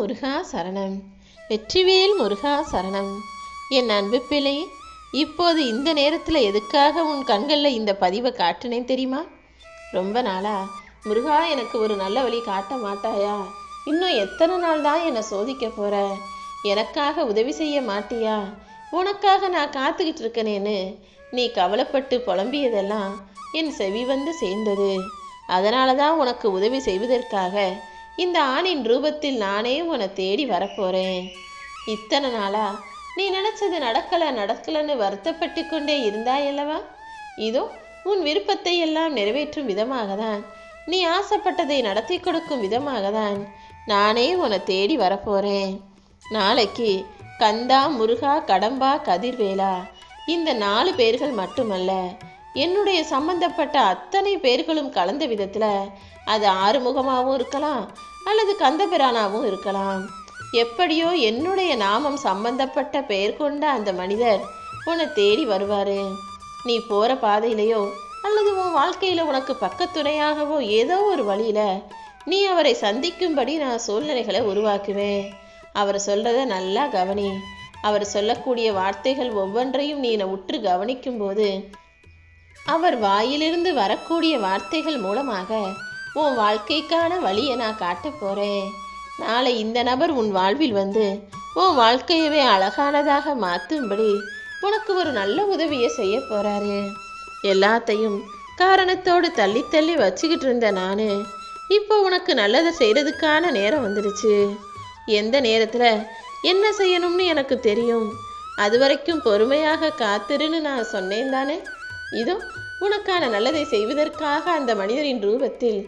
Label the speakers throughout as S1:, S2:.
S1: முருகா சரணம். வெற்றிவேல் முருகா சரணம். என் அன்பு பிள்ளை இப்போது இந்த நேரத்தில் எதுக்காக உன் கண்களில் இந்த பதிவை காட்டினேன் தெரியுமா? ரொம்ப நாளா முருகா எனக்கு ஒரு நல்ல வழி காட்ட மாட்டாயா? இன்னும் எத்தனை நாள் தான் என்னை சோதிக்க போற? எனக்காக உதவி செய்ய மாட்டியா? உனக்காக நான் காத்துக்கிட்டு இருக்கனேன்னு நீ கவலைப்பட்டு புலம்பியதெல்லாம் என் செவி வந்து சேர்ந்தது. அதனால தான் உனக்கு உதவி செய்வதற்காக இந்த ஆணின் ரூபத்தில் நானே உன்னை தேடி வரப்போறேன். இத்தனை நாளா நீ நினைச்சது நடக்கல நடக்கலன்னு வருத்தப்பட்டு கொண்டே இருந்தாயல்லவா இதோ உன் விருப்பத்தை எல்லாம் நிறைவேற்றும் விதமாக தான் நீ ஆசைப்பட்டதை நடத்தி கொடுக்கும் விதமாக தான் நானே உன்னை தேடி வரப்போறேன். நாளைக்கு கந்தா முருகா கடம்பா கதிர்வேலா இந்த நாலு பேர்கள் மட்டுமல்ல என்னுடைய சம்பந்தப்பட்ட அத்தனை பேர்களும் கலந்த விதத்தில் அது ஆறுமுகமாகவும் இருக்கலாம் அல்லது கந்தபிரானாவும் இருக்கலாம். எப்படியோ என்னுடைய நாமம் சம்பந்தப்பட்ட பெயர் கொண்ட அந்த மனிதர் உன்னை தேடி வருவாரு. நீ போற பாதையிலையோ அல்லது உன் வாழ்க்கையில உனக்கு பக்கத்துணையாகவோ ஏதோ ஒரு வழியில நீ அவரை சந்திக்கும்படி நான் சூழ்நிலைகளை உருவாக்குவேன். அவர் சொல்றத நல்லா கவனி. அவர் சொல்லக்கூடிய வார்த்தைகள் ஒவ்வொன்றையும் நீ உற்று கவனிக்கும் போது அவர் வாயிலிருந்து வரக்கூடிய வார்த்தைகள் மூலமாக உன் வாழ்க்கைக்கான வழியை நான் காட்ட போறேன். நாளை இந்த நபர் உன் வாழ்வில் வந்து உன் வாழ்க்கையவே அழகானதாக மாற்றும்படி உனக்கு ஒரு நல்ல உதவியை செய்ய போறாரு. எல்லாத்தையும் காரணத்தோடு தள்ளி தள்ளி வச்சுக்கிட்டு இருந்த நான் இப்போ உனக்கு நல்லதை செய்கிறதுக்கான நேரம் வந்துடுச்சு எந்த நேரத்தில் என்ன செய்யணும்னு எனக்கு தெரியும். அது வரைக்கும் பொறுமையாக காத்திருன்னு நான் சொன்னேன் தானே? இதோ உனக்கான நல்லதை செய்வதற்காக அந்த மனிதரின் ரூபத்தில்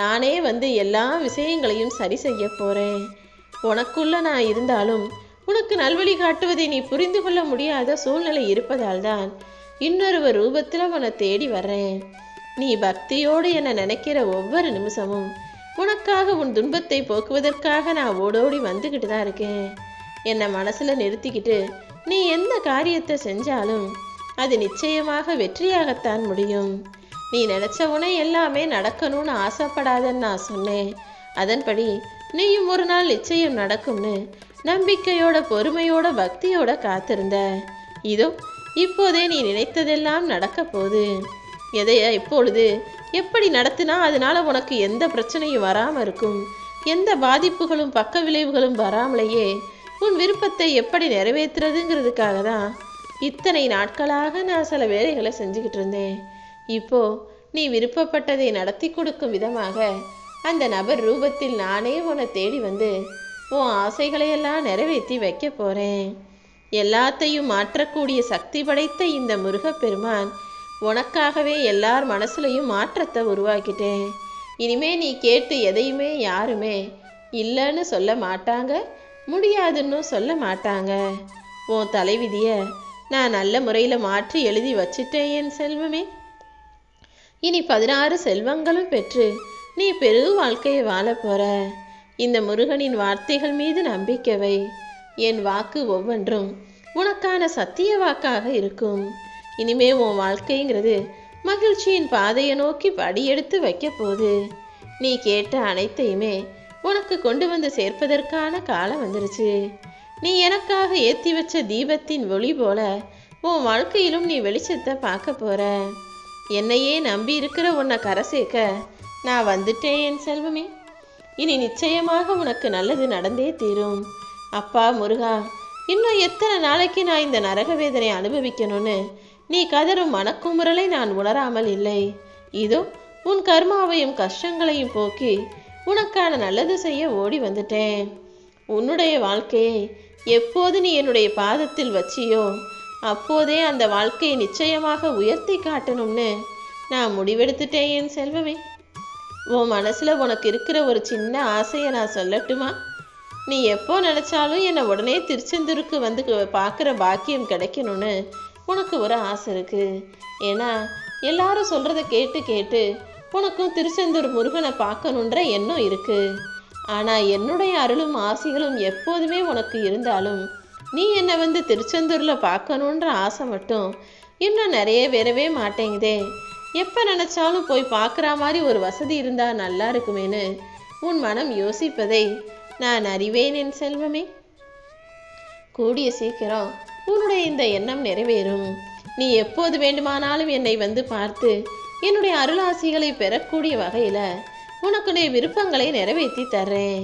S1: நானே வந்து எல்லா விஷயங்களையும் சரி செய்ய போறேன். உனக்குள்ள நான் இருந்தாலும் உனக்கு நல்வழி காட்டுவதை நீ புரிந்து கொள்ள முடியாத சூழ்நிலை இருப்பதால் தான் இன்னொருவர் ரூபத்தில் உன்னை தேடி வர்றேன். நீ பக்தியோடு என்னை நினைக்கிற ஒவ்வொரு நிமிஷமும் உனக்காக உன் துன்பத்தை போக்குவதற்காக நான் ஓடோடி வந்துக்கிட்டு தான் இருக்கேன். என்னை மனசில் நிறுத்திக்கிட்டு நீ எந்த காரியத்தை செஞ்சாலும் அது நிச்சயமாக வெற்றியாகத்தான் முடியும். நீ நினைச்ச உனே எல்லாமே நடக்கணும்னு ஆசைப்படாதன்னு நான் சொன்னேன். அதன்படி நீயும் ஒரு நாள் நிச்சயம் நடக்கும்னு நம்பிக்கையோட பொறுமையோட பக்தியோட காத்திருந்த. இதோ இப்போதே நீ நினைத்ததெல்லாம் நடக்க போகுது. எதைய இப்பொழுது? எப்படி நடத்தினா அதனால உனக்கு எந்த பிரச்சனையும் வராம இருக்கும்? எந்த பாதிப்புகளும் பக்க விளைவுகளும் வராமலேயே உன் விருப்பத்தை எப்படி நிறைவேற்றுறதுங்கிறதுக்காக தான் இத்தனை நாட்களாக நான் சில வேலைகளை செஞ்சுக்கிட்டு இருந்தேன். இப்போ நீ விருப்பப்பட்டதை நடத்தி கொடுக்கும் விதமாக அந்த நபர் ரூபத்தில் நானே உன்னை தேடி வந்து உன் ஆசைகளையெல்லாம் நிறைவேற்றி வைக்க போறேன். எல்லாத்தையும் மாற்றக்கூடிய சக்தி படைத்த இந்த முருகப்பெருமான் உனக்காகவே எல்லார் மனசுலையும் மாற்றத்தை உருவாக்கிட்டேன். இனிமே நீ கேட்டு எதையுமே யாருமே இல்லைன்னு சொல்ல மாட்டாங்க முடியாதுன்னு சொல்ல மாட்டாங்க. உன் தலைவிதியை நான் நல்ல முறையில் மாற்றி எழுதி வச்சிட்டேன் என் செல்வமே. இனி பதினாறு செல்வங்களும் பெற்று நீ பெரு வாழ்க்கையை வாழப் போற. இந்த முருகனின் வார்த்தைகள் மீது நம்பிக்கவை என் வாக்கு ஒவ்வொன்றும் உனக்கான சத்திய வாக்காக இருக்கும். இனிமே உன் வாழ்க்கைங்கிறது மகிழ்ச்சியின் பாதையை நோக்கி படியெடுத்து வைக்க போது நீ கேட்ட அனைத்தையுமே உனக்கு கொண்டு வந்து சேர்ப்பதற்கான காலம் வந்துருச்சு. நீ எனக்காக ஏற்றி வச்ச தீபத்தின் ஒளி போல உன் வாழ்க்கையிலும் நீ வெளிச்சத்தை பார்க்க போற. என்னையே நம்பி இருக்கிற உன்னை கரை சேர்க்க நான் வந்துட்டேன் என் செல்வமே. இனி நிச்சயமாக உனக்கு நல்லது நடந்தே தீரும். அப்பா முருகா இன்னும் எத்தனை நாளைக்கு நான் இந்த நரக வேதனை அனுபவிக்கணும்னு? நீ கதரும் மனக்குமுறலை நான் உணராமல் இல்லை. இதோ உன் கர்மாவையும் கஷ்டங்களையும் போக்கி உனக்கான நல்லது செய்ய ஓடி வந்துட்டேன். உன்னுடைய வாழ்க்கையை எப்போது நீ என்னுடைய பாதத்தில் வச்சியோ அப்போதே அந்த வாழ்க்கையை நிச்சயமாக உயர்த்தி காட்டணும்னு நான் முடிவெடுத்துட்டேன் என் செல்வமே. உன் மனசில் உனக்கு இருக்கிற ஒரு சின்ன ஆசையை நான் சொல்லட்டுமா? நீ எப்போ நினச்சாலும் என்னை உடனே திருச்செந்தூருக்கு வந்து பார்க்குற பாக்கியம் கிடைக்கணும்னு உனக்கு ஒரு ஆசை இருக்குது ஏன்னா எல்லாரும் சொல்கிறத கேட்டு கேட்டு உனக்கும் திருச்செந்தூர் முருகனை பார்க்கணுன்ற எண்ணம் இருக்குது ஆனால் என்னுடைய அருளும் ஆசைகளும் எப்போதுமே உனக்கு இருந்தாலும் நீ என்னை வந்து திருச்செந்தூரில் பார்க்கணுன்ற ஆசை மட்டும் இன்னும் நிறைய வரவே மாட்டேங்குதே. எப்போ நினச்சாலும் போய் பார்க்குற மாதிரி ஒரு வசதி இருந்தால் நல்லா இருக்குமேன்னு உன் மனம் யோசிப்பதை நான் அறிவேன் என் செல்வமே. கூடிய சீக்கிரம் உன்னுடைய இந்த எண்ணம் நிறைவேறும். நீ எப்போது வேண்டுமானாலும் என்னை வந்து பார்த்து என்னுடைய அருளாசிகளை பெறக்கூடிய வகையில் உனக்குடைய விருப்பங்களை நிறைவேற்றி தர்றேன்.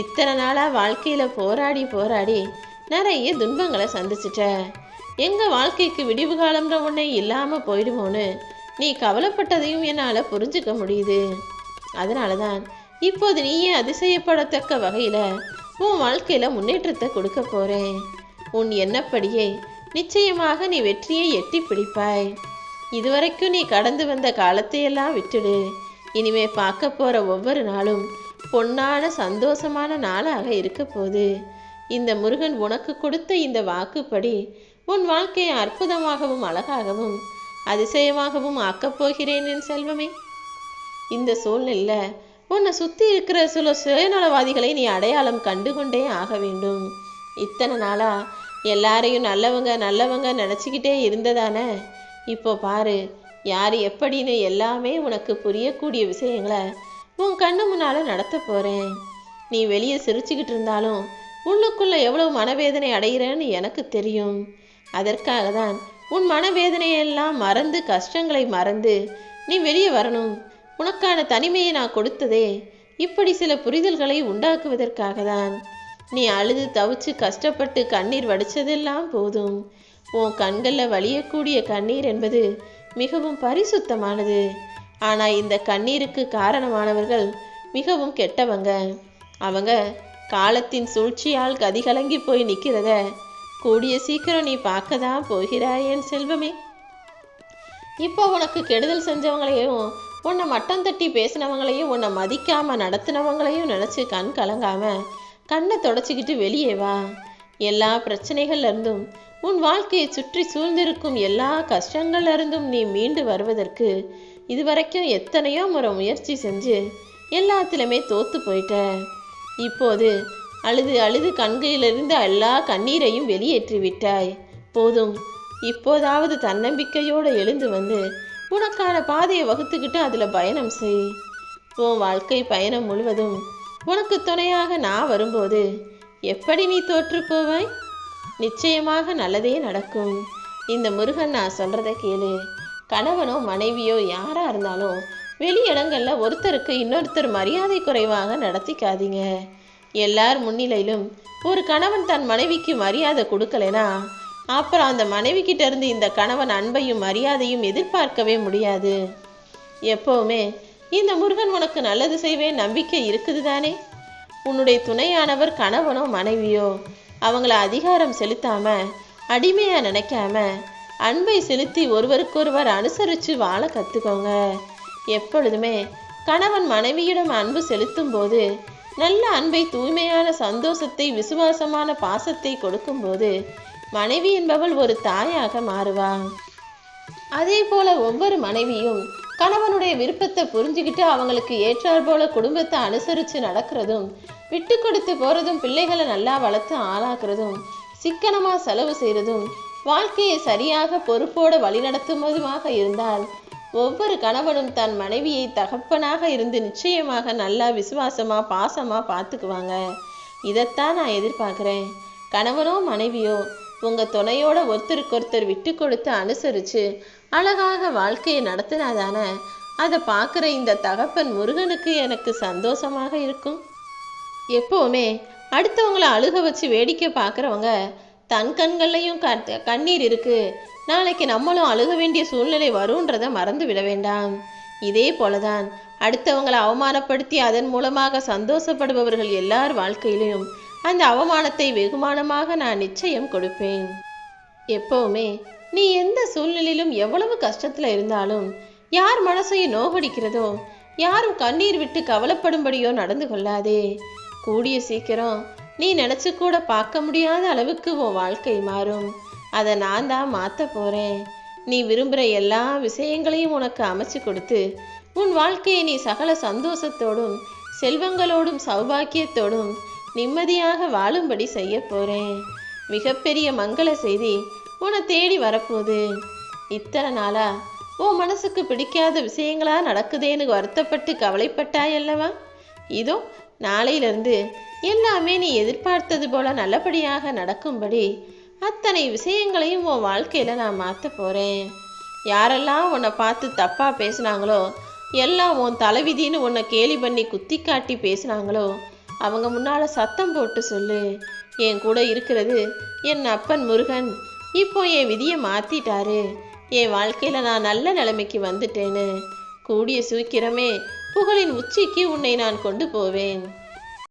S1: இத்தனை நாளாக வாழ்க்கையில் போராடி போராடி நிறைய துன்பங்களை சந்திச்சிட்ட. எங்கள் வாழ்க்கைக்கு விடிவு காலம்ன்ற ஒன்றே இல்லாமல் போயிடுமோன்னு நீ கவலைப்பட்டதையும் என்னால் புரிஞ்சுக்க முடியுது. அதனால தான் இப்போது நீயே அதிசயப்படத்தக்க வகையில் உன் வாழ்க்கையில் முன்னேற்றத்தை கொடுக்க போகிறேன் உன் எண்ணப்படியே நிச்சயமாக நீ வெற்றியை எட்டி பிடிப்பாய். இதுவரைக்கும் நீ கடந்து வந்த காலத்தையெல்லாம் விட்டுடு. இனிமே பார்க்க போகிற ஒவ்வொரு நாளும் பொன்னான சந்தோஷமான நாளாக இருக்க போது இந்த முருகன் உனக்கு கொடுத்த இந்த வாக்குப்படி உன் வாழ்க்கையை அற்புதமாகவும் அழகாகவும் அதிசயமாகவும் ஆக்கப் போகிறேன் என் செல்வமே. இந்த சூழ்நிலையில் உன்னை சுற்றி இருக்கிற சில சுயநலவாதிகளை நீ அடையாளம் கண்டுகொண்டே ஆக வேண்டும். இத்தனை நாளா எல்லாரையும் நல்லவங்க நல்லவங்க நினச்சிக்கிட்டே இருந்ததானே? இப்போ பாரு யார் எப்படின்னு எல்லாமே உனக்கு புரியக்கூடிய விஷயங்களை உன் கண்ணு முன்னால் நடத்த போகிறேன் நீ வெளியே சிரிச்சுக்கிட்டு இருந்தாலும் உள்ளுக்குள்ளே எவ்வளோ மனவேதனை அடைகிறேன்னு எனக்கு தெரியும். அதற்காக தான் உன் மனவேதனையெல்லாம் மறந்து கஷ்டங்களை மறந்து நீ வெளியே வரணும். உனக்கான தனிமையை நான் கொடுத்ததே இப்படி சில புரிதல்களை உண்டாக்குவதற்காக தான் நீ அழுது தவிச்சு கஷ்டப்பட்டு கண்ணீர் வடிச்சதெல்லாம் போதும். உன் கண்களில் வலியக்கூடிய கண்ணீர் என்பது மிகவும் பரிசுத்தமானது. ஆனால் இந்த கண்ணீருக்கு காரணமானவர்கள் மிகவும் கெட்டவங்க. அவங்க காலத்தின் சூழ்ச்சியால் கதிகலங்கி போய் நிற்கிறத கூடிய சீக்கிரம் நீ பார்க்க தான் போகிறாய் என் செல்வமே. இப்போ உனக்கு கெடுதல் செஞ்சவங்களையும் உன்னை மட்டம் தட்டி பேசினவங்களையும் உன்னை மதிக்காம நடத்தினவங்களையும் நினச்சி கண் கலங்காம கண்ணை தொடச்சிக்கிட்டு வெளியே வா. எல்லா பிரச்சனைகள்ல இருந்தும் உன் வாழ்க்கையை சுற்றி சூழ்ந்திருக்கும் எல்லா கஷ்டங்கள்ல இருந்தும் நீ மீண்டு வருவதற்கு இதுவரைக்கும் எத்தனையோ முறை முயற்சி செஞ்சு எல்லாத்துலேயுமே தோத்து போயிட்ட. இப்போது அழுது அழுது கண்களிலிருந்து எல்லா கண்ணீரையும் வெளியேற்றி விட்டாய் போதும். இப்போதாவது தன்னம்பிக்கையோடு எழுந்து வந்து உனக்கான பாதையை வகுத்துக்கிட்டு அதில் பயணம் செய். உன் வாழ்க்கை பயணம் முழுவதும் உனக்கு துணையாக நான் வரும்போது எப்படி நீ தோற்று போவாய்? நிச்சயமாக நல்லதே நடக்கும். இந்த முருகன் நான் சொல்கிறத கேளு. கணவனோ மனைவியோ யாராக இருந்தாலும் வெளி இடங்கள்ல ஒருத்தருக்கு இன்னொருத்தர் மரியாதை குறைவாக நடத்திக்காதீங்க. எல்லார் முன்னிலையிலும் ஒரு கணவன் தன் மனைவிக்கு மரியாதை கொடுக்கலைனா அப்புறம் அந்த மனைவி கிட்ட இருந்து இந்த கணவன் அன்பையும் மரியாதையும் எதிர்பார்க்கவே முடியாது. எப்பவுமே இந்த முருகன் உனக்கு நல்லது செய்வே நம்பிக்கை இருக்குது தானே உன்னுடைய துணையானவர் கணவனோ மனைவியோ அவங்கள அதிகாரம் செலுத்தாம அடிமையா நினைக்காம அன்பை செலுத்தி ஒருவருக்கொருவர் அனுசரித்து வாழ கற்றுக்கோங்க எப்பொழுதுமே கணவன் மனைவியிடம் அன்பு செலுத்தும் போது நல்ல அன்பை தூய்மையான சந்தோஷத்தை விசுவாசமான பாசத்தை கொடுக்கும்போது மனைவி என்பவள் ஒரு தாயாக மாறுவாள் அதே போல ஒவ்வொரு மனைவியும் கணவனுடைய விருப்பத்தை புரிஞ்சுக்கிட்டு அவங்களுக்கு ஏற்றாற் போல குடும்பத்தை அனுசரித்து நடக்கிறதும் விட்டு கொடுத்து போகிறதும் பிள்ளைகளை நல்லா வளர்த்து ஆளாக்குறதும் சிக்கனமாக செலவு செய்கிறதும் வாழ்க்கையை சரியாக பொறுப்போடு வழிநடத்துவதுமாக இருந்தால் ஒவ்வொரு கணவனும் தன் மனைவியை தகப்பனாக இருந்து நிச்சயமாக நல்லா விசுவாசமாக பாசமாக பார்த்துக்குவாங்க. இதைத்தான் நான் எதிர்பார்க்குறேன். கணவனோ மனைவியோ உங்கள் துணையோட ஒருத்தருக்கொருத்தர் விட்டு கொடுத்து அனுசரித்து அழகாக வாழ்க்கையை நடத்தினாதானே அதை பார்க்குற இந்த தகப்பன் முருகனுக்கு எனக்கு சந்தோஷமாக இருக்கும். எப்போவுமே அடுத்தவங்களை அழுக வச்சு வேடிக்கை பார்க்குறவங்க தன் கண்கள்லையும் கண்ணீர் இருக்குது நாளைக்கு நம்மளும் அழுக வேண்டிய சூழ்நிலை வரும்ன்றத மறந்து விட வேண்டாம். இதே போலதான் அடுத்தவங்களை அவமானப்படுத்தி அதன் மூலமாக சந்தோஷப்படுபவர்கள் எல்லார் வாழ்க்கையிலும் அந்த அவமானத்தை வெகுமானமாக நான் நிச்சயம் கொடுப்பேன். எப்பவுமே நீ எந்த சூழ்நிலையிலும் எவ்வளவு கஷ்டத்தில் இருந்தாலும் யார் மனசையும் நோகடிக்கிறதோ யாரும் கண்ணீர் விட்டு கவலைப்படும்படியோ நடந்து கொள்ளாதே. கூடிய சீக்கிரம் நீ நினச்சி கூட பார்க்க முடியாத அளவுக்கு உன் வாழ்க்கை மாறும். அதை நான் தான் மாற்ற போகிறேன் நீ விரும்புகிற எல்லா விஷயங்களையும் உனக்கு அமைச்சு கொடுத்து உன் வாழ்க்கையை நீ சகல சந்தோஷத்தோடும் செல்வங்களோடும் சௌபாக்கியத்தோடும் நிம்மதியாக வாழும்படி செய்ய போகிறேன் மிகப்பெரிய மங்கள செய்தி உன்னை தேடி வரப்போகுது. இத்தனை நாளா உன் மனசுக்கு பிடிக்காத விஷயங்களா நடக்குதேன்னு வருத்தப்பட்டு கவலைப்பட்டாய் அல்லவா? இதோ நாளையிலிருந்து எல்லாமே நீ எதிர்பார்த்தது போல நல்லபடியாக நடக்கும்படி அத்தனை விஷயங்களையும் உன் வாழ்க்கையில நான் மாற்ற போறேன். யாரெல்லாம் உன்னை பார்த்து தப்பா பேசுனாங்களோ எல்லாம் உன் தலைவிதின்னு உன்னை கேலி பண்ணி குத்தி காட்டி பேசுனாங்களோ அவங்க முன்னால சத்தம் போட்டு சொல்லு. என் கூட இருக்கிறது என் அப்பன் முருகன். இப்போ என் விதியை மாத்திட்டாரு. என் வாழ்க்கையில நான் நல்ல நிலைமைக்கு வந்துட்டேன்னு. கூடிய சீக்கிரமே புகழின் உச்சிக்கு உன்னை நான் கொண்டு போவேன்.